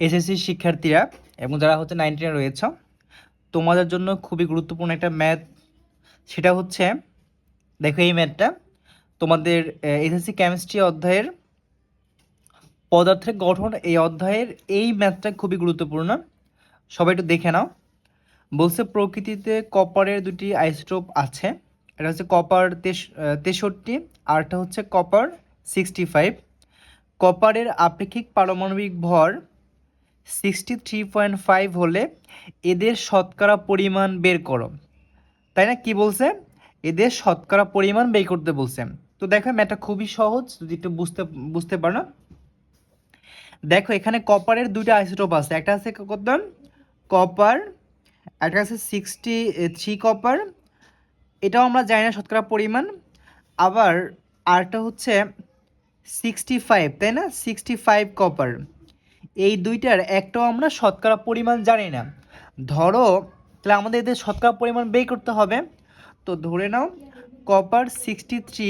SSC শিক্ষার্থীরা এবং যারা হচ্ছে নাইনটিনে রয়েছে, তোমাদের জন্য খুবই গুরুত্বপূর্ণ একটা ম্যাথ সেটা হচ্ছে, দেখো এই ম্যাথটা তোমাদের এসএসসি কেমিস্ট্রি অধ্যায়ের পদার্থের গঠন এই অধ্যায়ের এই ম্যাথটা খুবই গুরুত্বপূর্ণ। সবাই একটু দেখে নাও। বলছে প্রকৃতিতে কপারের দুটি আইসোটোপ আছে, এটা হচ্ছে কপার তেষট্টি আরটা হচ্ছে কপার সিক্সটি ফাইভ কপারের আপেক্ষিক পারমাণবিক ভর সিক্সটি থ্রি পয়েন্ট ফাইভ হলে এদের শতকরা পরিমাণ বের করো। তাই না? কি বলছে? এদের শতকরা পরিমাণ বের করতে বলছে। তো দেখো, ম্যাথটা খুবই সহজ, যদি একটু বুঝতে বুঝতে পারো। দেখো, এখানে কপারের দুইটা আইসোটোপ আছে। একটা আছে কত কপার একটা আছে সিক্সটি থ্রি কপার এটাও আমরা জানি না শতকরা পরিমাণ। আবার আরটা হচ্ছে সিক্সটি ফাইভ তাই না? সিক্সটি ফাইভ কপার এই দুইটার একটাও আমরা শতকরা পরিমাণ জানি না। ধরো, তাহলে আমাদের এদের শতকরা পরিমাণ বের করতে হবে। তো ধরে নাও কপার সিক্সটি থ্রি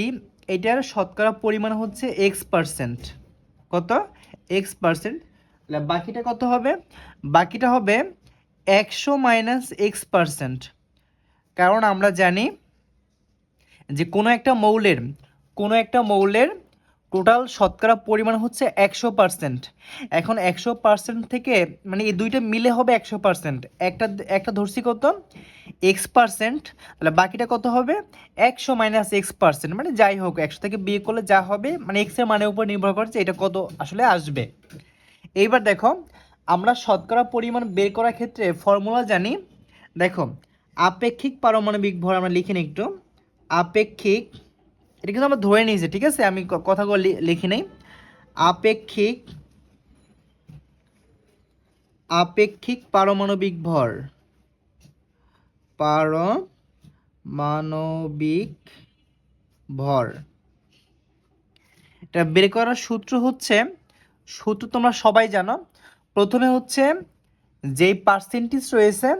এটার শতকরা পরিমাণ হচ্ছে এক্স পার্সেন্ট কত? এক্স পার্সেন্ট তাহলে বাকিটা কত হবে? বাকিটা হবে একশো মাইনাস এক্স পার্সেন্ট কারণ আমরা জানি যে কোনো একটা মৌলের, কোনো একটা মৌলের টোটাল শতকরা পরিমাণ হচ্ছে একশো পার্সেন্ট। এখন একশো পার্সেন্ট থেকে মানে এই দুইটা মিলে হবে একশো পার্সেন্ট। একটা একটা ধরছি কত? X percent. তাহলে বাকিটা কত হবে? একশো মাইনাস এক্স পার্সেন্ট। মানে যাই হোক, একশো থেকে বিয়ে করলে যা হবে মানে এক্সের মানের উপর নির্ভর করছে এটা কত আসলে আসবে। এইবার দেখো, আমরা শতকরা পরিমাণ বের করার ক্ষেত্রে ফর্মুলা জানি। দেখো, আপেক্ষিক পারমাণবিক ভর আমরা লিখে নিই একটু। আপেক্ষিক এটা কিন্তু আমরা ধরে নিয়েছি, ঠিক আছে? আমি কথাগুলো লিখে নেই। আপেক্ষিক আপেক্ষিক পারমাণবিক ভর। পারমাণবিক ভর। এটা বের করার সূত্র হচ্ছে, সূত্র তোমরা সবাই জানো। প্রথমে হচ্ছে, যেই পার্সেন্টেজ রয়েছে,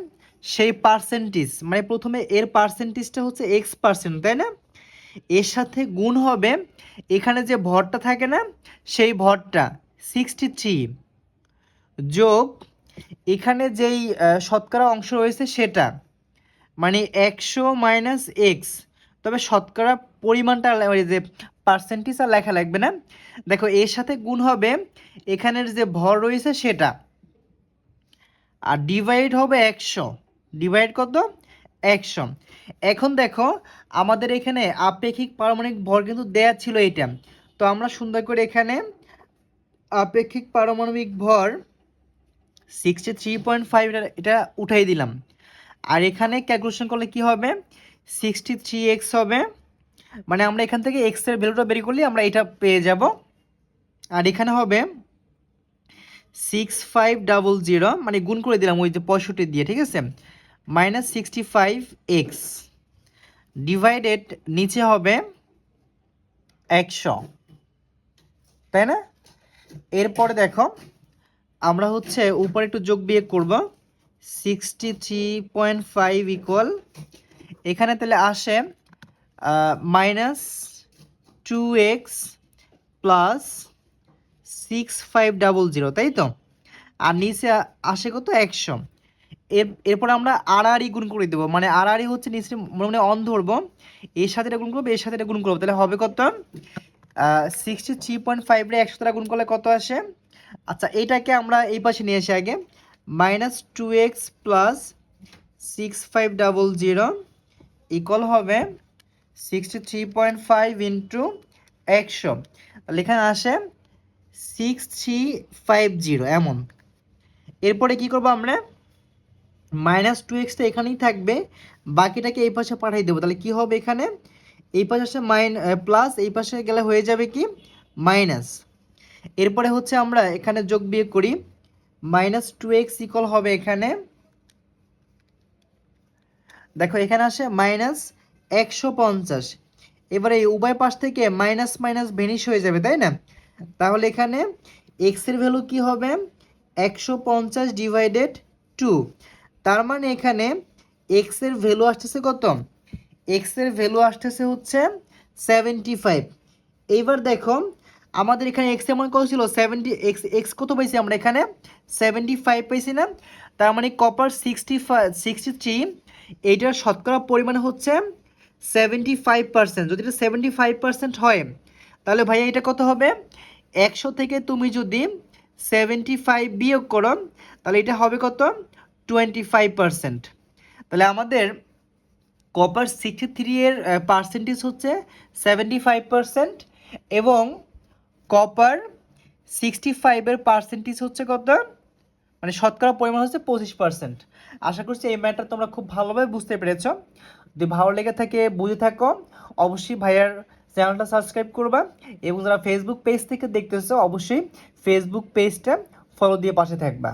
সেই পার্সেন্টেজ মানে প্রথমে এর পার্সেন্টেজটা হচ্ছে এক্স পার্সেন্ট তাই না? এর সাথে গুণ হবে। এখানে যে ভরটা থাকে না, সেই ভরটা সিক্সটি থ্রি যোগ এখানে যেই শতকরা অংশ রয়েছে সেটা মানে একশো মাইনাস এক্স তবে শতকরা পরিমাণটা যে পার্সেন্টেজ আর লেখা লাগবে না। দেখো, এর সাথে গুণ হবে, এখানের যে ভর রয়েছে সেটা। আর ডিভাইড হবে একশো। ডিভাইড কত? একশো এখন দেখো, আমাদের এখানে আপেক্ষিক পারমাণবিক ভর কিন্তু দেয়া ছিল এটা তো আমরা সুন্দর করে এখানে আপেক্ষিক পারমাণবিক ভর সিক্সটি থ্রি পয়েন্ট ফাইভ এটা উঠাই দিলাম। আর এখানে ক্যালকুলেশন করলে কি হবে? সিক্সটি থ্রি এক্স হবে। মানে আমরা এখান থেকে এক্সের ভ্যালুটা বের করলে আমরা এটা পেয়ে যাব। আর এখানে হবে সিক্স ফাইভ ডাবল জিরো মানে গুণ করে দিলাম ওই যে পঁয়ষট্টি দিয়ে, ঠিক আছে? Minus sixty five x divided নিচে হবে একশো। তাই না? এরপরে দেখো, আমরা হচ্ছে উপরে একটু যোগ বিয়োগ করব। Sixty three point five equal এখানে তাহলে আসে minus two x plus six five double zero তাই তো? আর নিচে আসে কত? একশো। এর, এরপর আমরা আড়াআড়ি গুণ করে দেবো। মানে আড়াআড়ি হচ্ছে নিচে মানে অন ধরবো এর সাথে গুণ করব, এর সাথে এটা গুণ করব। তাহলে হবে কত? সিক্সটি থ্রি পয়েন্ট ফাইভ রে একশো গুণ করলে কত আসে? আচ্ছা এইটাকে আমরা এই পাশে নিয়ে আসি আগে। Minus two x plus six five double zero equal হবে sixty three point five into একশো এখানে আসে সিক্স থ্রি ফাইভ জিরো এমন। এরপরে কি করব আমরা? মাইনাস টু এক্সটা এখানেই থাকবে। বাকিটাকে এই পাশে পাঠিয়ে দেবো। তাহলে কি হবে এখানে? এই পাশে আসে মাইন প্লাস এই পাশে গেলে হয়ে যাবে কি? মাইনাস। এরপরে হচ্ছে আমরা এখানে যোগ বিয়োগ করি। মাইনাস টু এক্স ইকল হবে এখানে। দেখো, এখানে আসে মাইনাস একশো পঞ্চাশ। এবারে এই উভয় পাশ থেকে মাইনাস মাইনাস ভেনিশ হয়ে যাবে, তাই না? তাহলে এখানে এক্সের ভ্যালু কি হবে? একশো পঞ্চাশ ডিভাইডেড টু তার মানে এখানে এক্সের ভ্যালু আসতেছে কত? এক্সের ভ্যালু আসতেছে হচ্ছে সেভেন্টি ফাইভ এইবার দেখো, আমাদের এখানে এক্স এমন কত ছিল? সেভেন্টি এক্স এক্স কত পাইছি আমরা এখানে? সেভেন্টি ফাইভ পাইছি না? তার মানে copper sixty five sixty three এইটার শতকরা পরিমাণ হচ্ছে সেভেন্টি ফাইভ পার্সেন্ট যদি এটা সেভেন্টি ফাইভ পার্সেন্ট হয়, তাহলে ভাইয়া এটা কত হবে? একশো থেকে তুমি যদি সেভেন্টি ফাইভ বিয়োগ করো, তাহলে এটা হবে কত? টোয়েন্টি ফাইভ পার্সেন্ট তাহলে আমাদের কপার সিক্সটি থ্রি এর পার্সেন্টেজ হচ্ছে সেভেন্টি ফাইভ এবং কপার সিক্সটি ফাইভের পার্সেন্টেজ হচ্ছে কত? মানে শতকরা পরিমাণ হচ্ছে পঁচিশ পার্সেন্ট আশা করছি এই ম্যাটার তোমরা খুব ভালোভাবে বুঝতে পেরেছ। যদি ভালো লেগে থাকে বুঝে থাকো, অবশ্যই ভাইয়ার চ্যানেলটা সাবস্ক্রাইব করবা এবং যারা ফেসবুক পেজ থেকে দেখতেছো, অবশ্যই ফেসবুক পেজটা ফলো দিয়ে পাশে থাকবা।